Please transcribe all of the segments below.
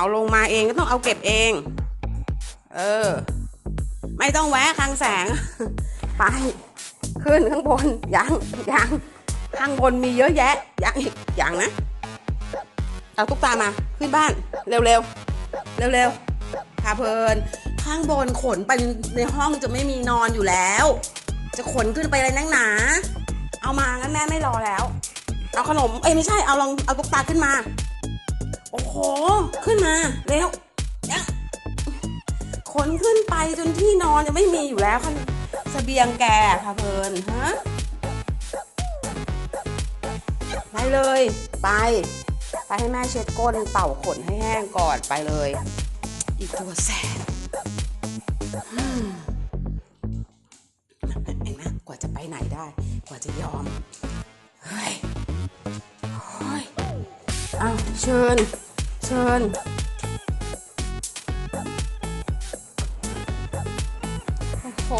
เอาลงมาเองก็ต้องเอาเก็บเอง เออ ไม่ต้องแวะคลังแสง ไป ขึ้นข้างบน ยังยังข้างบนมีเยอะแยะ ยังอีกยังนะ เอาตุ๊กตามา ขึ้นบ้าน เร็วเร็วเร็วเร็วพาเพลิน ข้างบนขนไปในห้องจะไม่มีนอนอยู่แล้ว จะขนขึ้นไปอะไรนักหนา เอามางั้นแม่ไม่รอแล้ว เอาขนม เอ้ยไม่ใช่ เอาลองเอาตุ๊กตาขึ้นมา โอ้โหขึ้นมาเร็วขนขึ้นไปจนที่นอนจะไม่มีอยู่แล้วคันเสบียงแกพาเพลินฮะไปเลย ไป ไปให้แม่เช็ดก้นเป่าขนให้แห้งก่อนไปเลย อีกตัวแสบอืมเห็นไหมกว่าจะไปไหนได้ กว่าจะยอม เฮ้ยเฮ้ยเอาวเชิญ ชิญ โอ้โห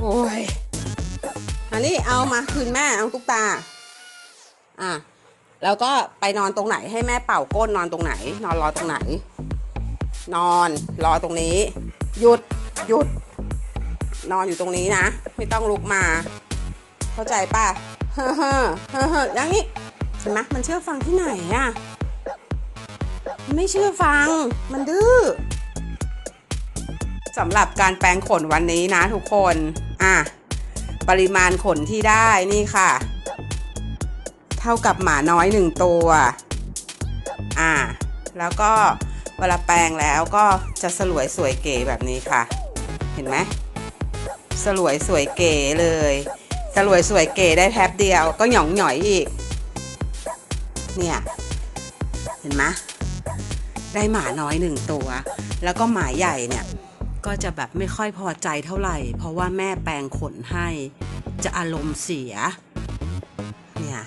โอ้ย อันนี้เอามาคืนแม่ เอาตุ๊กตา อะ แล้วก็ไปนอนตรงไหนให้แม่เป่าก้นนอนตรงไหน นอนรอตรงไหน นอนรอตรงนี้ หยุด หยุด นอนอยู่ตรงนี้นะ ไม่ต้องลุกมา เข้าใจป่ะ เฮ้อเฮ้อเฮ้อเฮ้ออย่างนี้เห็นไหมมันเชื่อฟังที่ไหนอะไม่เชื่อฟัง มันดื้อสำหรับการแปรงขนวันนี้นะทุกคน อะ ปริมาณขนที่ได้นี่ค่ะ เท่ากับหมาน้อยหนึ่งตัว อ่าแล้วก็เวลาแปรงแล้วก็จะสลวยสวยเก๋แบบนี้ค่ะ เห็นไหมสลวยสวยเก๋เลย สลวยสวยเก๋ได้แป๊บเดียวก็หย่องหย่อยอีก เนี่ย เห็นไหมได้หมาน้อยหนึ่งตัว แล้วก็หมาใหญ่เนี่ย ก็จะแบบไม่ค่อยพอใจเท่าไหร่ เพราะว่าแม่แปรงขนให้ จะอารมณ์เสีย เนี่ย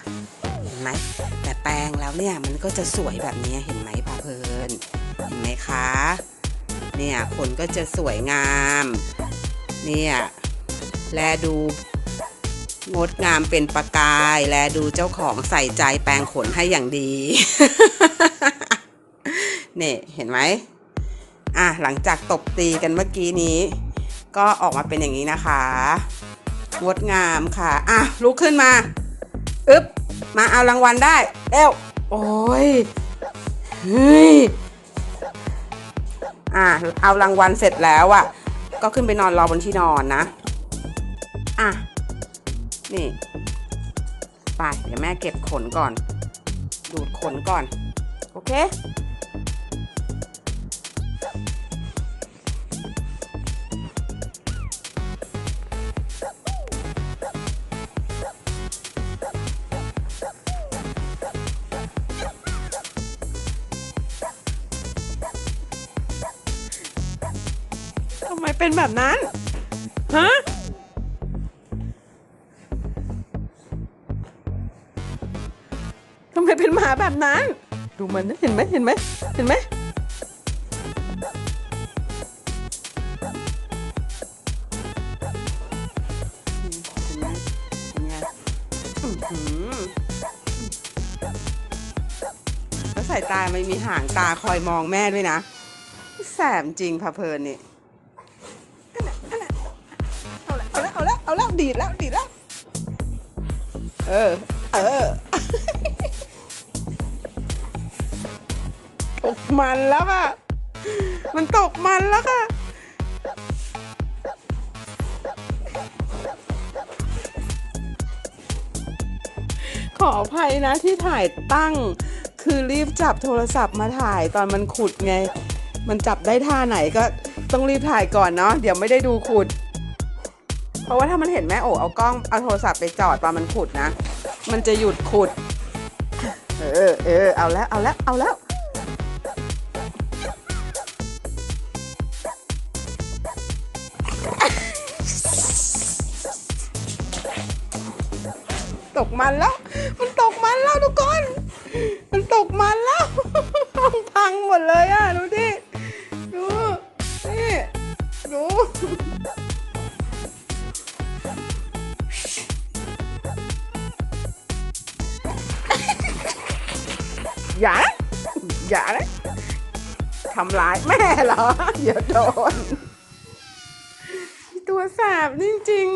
เห็นไหมแต่แปรงแล้วเนี่ยมันก็จะสวยแบบนี้เห็นไหมพาเพลินเห็นไหมคะ เนี่ยขนก็จะสวยงาม เนี่ยแลดู งดงามเป็นประกาย และดูเจ้าของใส่ใจแปรงขนให้อย่างดี เนี่ยเห็นไหมอะหลังจากตบตีกันเมื่อกี้นี้ ก็ออกมาเป็นอย่างนี้นะคะ งดงามค่ะ อะลุกขึ้นมาอึ๊บมาเอารางวัลได้เร็วโอ้ยเฮ้ยอะเอารางวัลเสร็จแล้วอะก็ขึ้นไปนอนรอบนที่นอนนะ อะ นี่ ไป เดี๋ยวแม่เก็บขนก่อน ดูดขนก่อน โอเค ทำไมเป็นแบบนั้น ฮะ ทำไมเป็นหมาแบบนั้น ดูมันนะเห็นไหมเห็นไหมเห็นไหมเห็นไหมเป็นไงอื้อหือแล้วสายตาไม่มีหางตาคอยมองแม่ด้วยนะ แสบจริงพะเพลินนี่เอาแล้วเอาแล้วเอาแล้วดีดแล้วดีดแล้ว เออ เออ มันแล้วค่ะ มันตกมันแล้วค่ะ ขออภัยนะที่ถ่ายตั้ง คือรีบจับโทรศัพท์มาถ่ายตอนมันขุดไง มันจับได้ท่าไหนก็ต้องรีบถ่ายก่อนเนาะเดี๋ยวไม่ได้ดูขุด เพราะว่าถ้ามันเห็นแม่โอเอากล้องเอาโทรศัพท์ไปจอดตอนมันขุดนะ มันจะหยุดขุด เออเออเอาแล้วเอาแล้วเอาแล้ว กมันแล้ว มันตกมันแล้วทุกคน มันตกมันแล้วพังหมดเลยอะดูดิดูนี่ดูอย่านะอย่านะทำร้ายแม่เหรออย่าโดน ตัวสาบจริงจริง